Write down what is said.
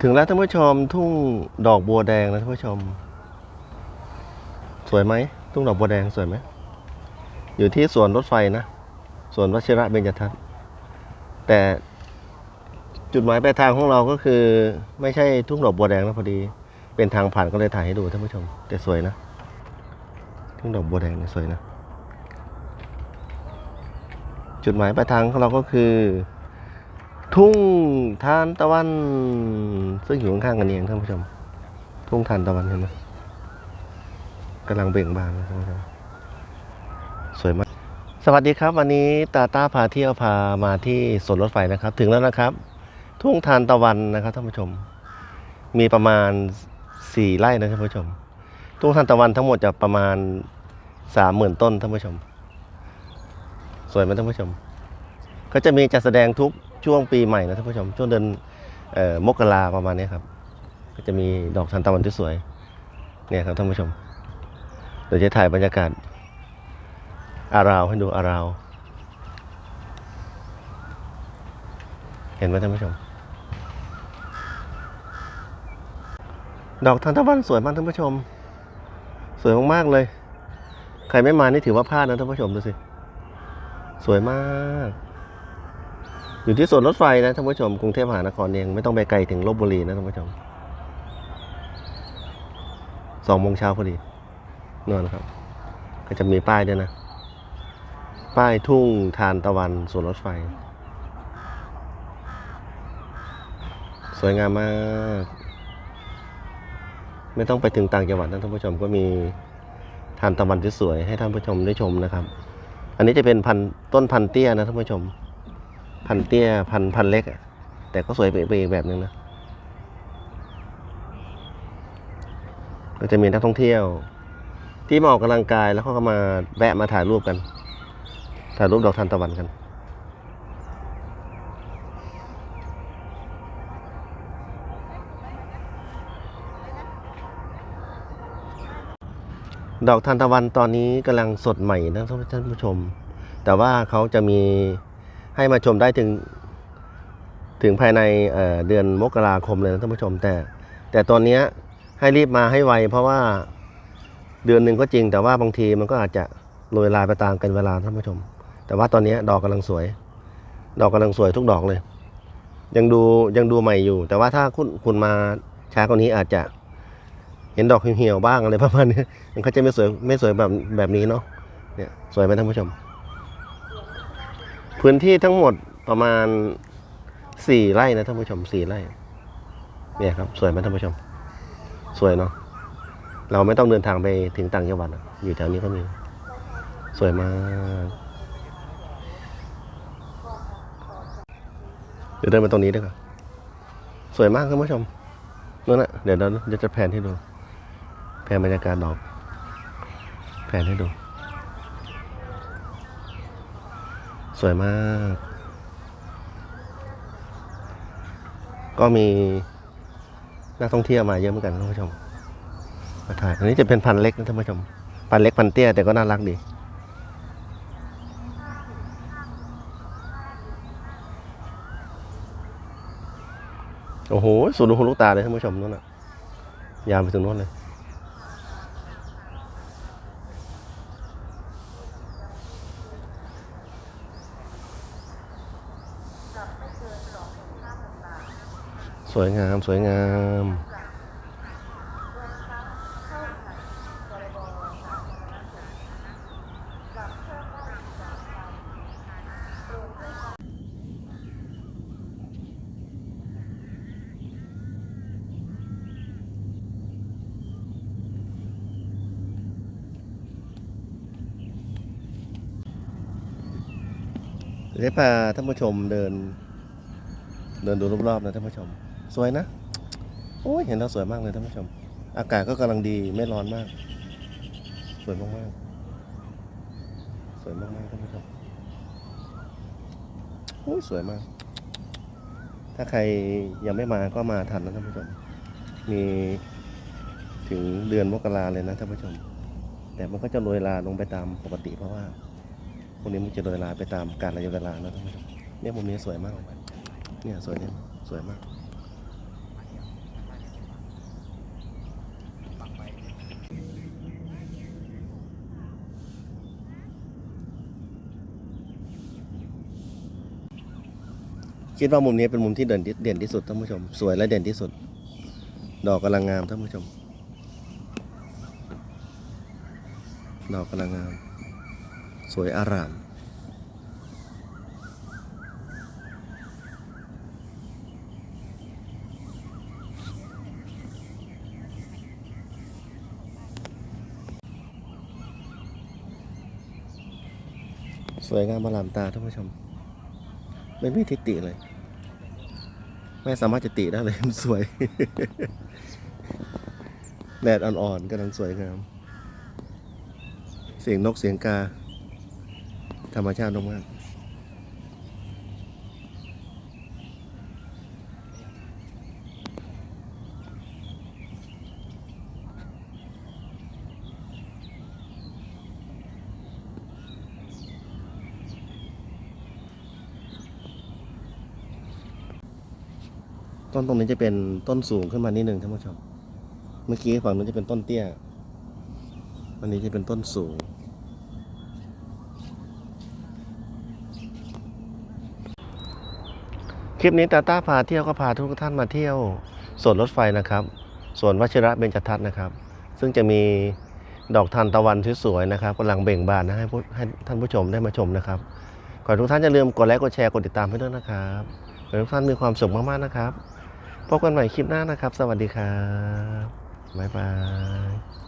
ถึงแล้วท่านผู้ชมทุ่งดอกบัวแดงนะท่านผู้ชม สวยไหมทุ่งดอกบัวแดงสวยไหมอยู่ที่สวนรถไฟนะสวนวชิระเบญจทัศน์แต่จุดหมายปลายทางของเราก็คือ ไม่ใช่ทุ่งดอกบัวแดงนะพอดี เป็นทางผ่านก็เลยถ่ายให้ดูท่านผู้ชม แต่สวยนะ ทุ่งดอกบัวแดงเนี่ยสวยนะ จุดหมายปลายทางของเราก็คือ ทุ่งทานตะวัน ซึ่งอยู่ข้างๆกันเองท่านผู้ชม ทุ่งทานตะวันเห็นไหมกำลังเบ่งบานนะท่านผู้ชมสวยมาก สวัสดีครับ วันนี้ตาตาพาเที่ยวพามาที่สวนรถไฟนะครับ ถึงแล้วนะครับ ทุ่งทานตะวันนะครับท่านผู้ชม มีประมาณสี่ไร่นะท่านผู้ชม ทุ่งทานตะวันทั้งหมดจะประมาณสามหมื่นต้นท่านผู้ชม สวยไหมท่านผู้ชม ก็จะมีจัดแสดงทุก ช่วงปีใหม่นะท่านผู้ชม ช่วงเดือนออมกราประมาณนี้ครับ ก็จะมีดอกทานตะวันที่สวยเนี่ยครับท่านผู้ชม เดี๋ยวจะถ่ายบรรยากาศ อาราวให้ดูอาราว เห็นไหมท่านผู้ชม ดอกทานตะวันสวยมากท่านผู้ชม สวยมากๆเลย ใครไม่มานี่ถือว่าพลาดนะท่านผู้ชมดูสิ สวยมาก อยู่ที่สวนรถไฟนะท่านผู้ชมกรุงเทพมหานครเองไม่ต้องไปไกลถึงลบบุรีนะท่านผู้ชมสองโมงเช้าพอดีนอนครับ ก็จะมีป้ายด้วยนะ ป้ายทุ่งทานตะวันสวนรถไฟ สวยงามมาก ไม่ต้องไปถึงต่างจังหวัดนะท่านผู้ชมก็มีทานตะวันที่สวยให้ท่านผู้ชมได้ชมนะครับ อันนี้จะเป็นพันต้นพันเตี้ยนะท่านผู้ชม พันเตี้ยพันพันเล็กอะแต่ก็สวยไปอีกแบบหนึ่งนะ ก็จะมีนักท่องเที่ยว ที่มาออกกำลังกายแล้วเขาก็มาแวะมาถ่ายรูปกัน ถ่ายรูปดอกทานตะวันกันดอกทานตะวันตอนนี้กำลังสดใหม่นะท่านผู้ชม แต่ว่าเขาจะมี ให้มาชมได้ถึง ถึงภายในเเดือนมกราคมเลยนะท่านผู้ชมแต่ แต่ตอนนี้ให้รีบมาให้ไว เพราะว่าเดือนหนึ่งก็จริง แต่ว่าบางทีมันก็อาจจะโรยลายไปตามกันเวลาท่านผู้ชม แต่ว่าตอนนี้ดอกกำลังสวย ดอกกำลังสวยทุกดอกเลย ยังดูยังดูใหม่อยู่ แต่ว่าถ้าคุณคุณมาช้ากว่านี้อาจจะเห็นดอกเหี่ยวๆบ้างอะไรประมาณนี้มันก็จะไม่สวยไม่สวยแบบแบบนี้เนาะเนี่ยสวยไหมท่านผู้ชม พื้นที่ทั้งหมดประมาณสี่ไร่นะท่านผู้ชมสี่ไร่ เนี่ยครับ สวยไหมท่านผู้ชม สวยเนาะเราไม่ต้องเดินทางไปถึงต่างจังหวัดออยู่แถวนี้ก็มี สวยมากเดี๋ยวเดินมาตรงนี้ด้วยก่อนสวยมากท่านผู้ชมนั่นแหละเดี๋ยวเราจะแผนให้ดู แผนบรรยากาศดอก แผนให้ดู สวยมาก ก็มีนักท่องเที่ยวมาเยอะเหมือนกันท่านผู้ชม มาถ่าย อันนี้จะเป็นพันธุ์เล็กนะท่านผู้ชม พันธุ์เล็กพันธุ์เตี้ยแต่ก็น่ารักดี โอ้โห สุดลูกหูลูกตาเลยท่านผู้ชมนู่นน่ะ ยาวไปถึงนู่นเลย สวยงามสวยงามเดี๋ยวพาท่านผู้ชมเดิน เดินดูรอบๆนะท่านผู้ชม สวยนะ โอ้ยเห็นแล้วสวยมากเลยท่านผู้ชม อากาศก็กำลังดีไม่ร้อนมาก สวยมากๆ สวยมากๆท่านผู้ชมโอ้ยสวยมาก ถ้าใครยังไม่มาก็มาทันนะท่านผู้ชม มีถึงเดือนมกราเลยนะท่านผู้ชม แต่มันก็จะโรยลาลงไปตามปกติเพราะว่าพวกนี้มันจะโรยลาไปตามกาลระยะเวลานะท่านผู้ชมเนี่ยมุมนี้สวยมากเเนี่ยสวยเนี่ยสวยมากคิดว่ามุมนี้เป็นมุมที่เด่นเด่นที่สุดท่านผู้ชม สวยและเด่นที่สุด ดอกกำลังงามท่านผู้ชม ดอกกำลังงาม สวยอาราม สวยงามอลามตาท่านผู้ชม ไม่มีทิฏฐิเลย ไม่สามารถจะติได้เลยมันสวย แดดอ่อนๆกำลังสวยงาม เสียงนกเสียงกา ธรรมชาติมาก ต้นตรงนี้จะเป็นต้นสูงขึ้นมานิดหนึ่งท่านผู้ชม เมื่อกี้ฝั่งนู้นจะเป็นต้นเตี้ย วันนี้จะเป็นต้นสูง คลิปนี้ตาต้าพาเที่ยวก็พาทุกท่านมาเที่ยวสวนรถไฟนะครับ สวนวชิระเบญจทัศน์นะครับ ซึ่งจะมีดอกทานตะวันสวยๆนะครับกำลังเบ่งบานนะให้ให้ท่านผู้ชมได้มาชมนะครับขอทุกท่านอย่าลืมกดไลค์กดแชร์กดติดตามให้ด้วยนะครับขอให้ทุกท่านมีความสุขมากๆนะครับ พบกันใหม่คลิปหน้านะครับ สวัสดีครับ บ๊ายบาย